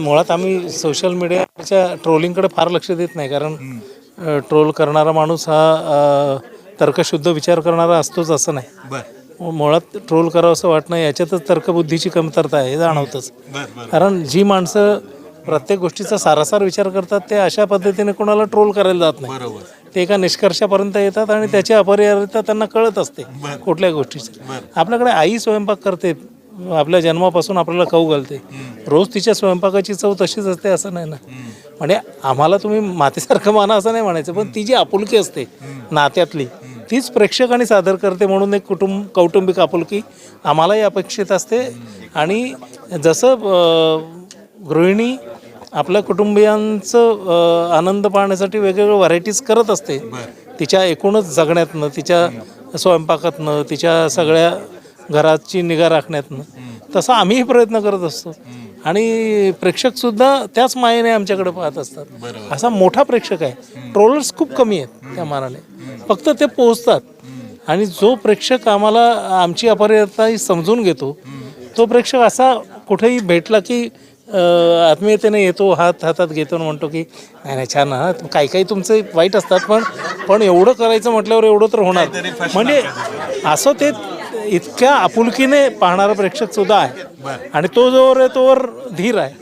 मुळात आम्ही सोशल मीडियाच्या ट्रोलिंगकडे फार लक्ष देत नाही. कारण ट्रोल करणारा माणूस हा तर्कशुद्ध विचार करणारा असतोच असं नाही. मुळात ट्रोल करावं असं वाटणं याच्यातच तर्कबुद्धीची कमतरता आहे हे जाणवतंच. कारण जी माणसं प्रत्येक गोष्टीचा सारासार विचार करतात ते अशा पद्धतीने कोणाला ट्रोल करायला जात नाही. ते एका निष्कर्षापर्यंत येतात आणि त्याची अपरिहार्यता त्यांना कळत असते कुठल्या गोष्टीची. आपल्याकडे आई स्वयंपाक करते आपल्या जन्मापासून आपल्याला खाऊ घालते. रोज तिच्या स्वयंपाकाची चव तशीच असते असं नाही ना. म्हणजे आम्हाला तुम्ही मातेसारखं माना असं नाही म्हणायचं पण ती जी आपुलकी असते नात्यातली तीच प्रेक्षकांनी सादर करते म्हणून एक कुटुंब कौटुंबिक आपुलकी आम्हालाही अपेक्षित असते. आणि जसं गृहिणी आपल्या कुटुंबियांचं आनंद पाहण्यासाठी वेगवेगळ्या व्हरायटीज करत असते. तिच्या एकूणच जगण्यातनं तिच्या स्वयंपाकातनं तिच्या सगळ्या घराची निगा राखण्यातनं. तसा आम्हीही प्रयत्न करत असतो. आणि प्रेक्षकसुद्धा त्याच मायेने आमच्याकडे पाहत असतात. असा मोठा प्रेक्षक आहे. ट्रोलर्स खूप कमी आहेत त्या मानाने. फक्त ते पोहोचतात. आणि जो प्रेक्षक आम्हाला आमची अपरियता समजून घेतो तो प्रेक्षक असा कुठेही भेटला की आत्मीयतेने येतो हात हातात घेतो आणि म्हणतो की नाही नाही छान हा काही काही तुमचे वाईट असतात पण पण एवढं करायचं म्हटल्यावर एवढं तर होणार. म्हणजे असं ते इतक्या आपुलकीने पाहणारा प्रेक्षक सुद्धा आहे. आणि तो जोवर आहे तोवर धीर आहे.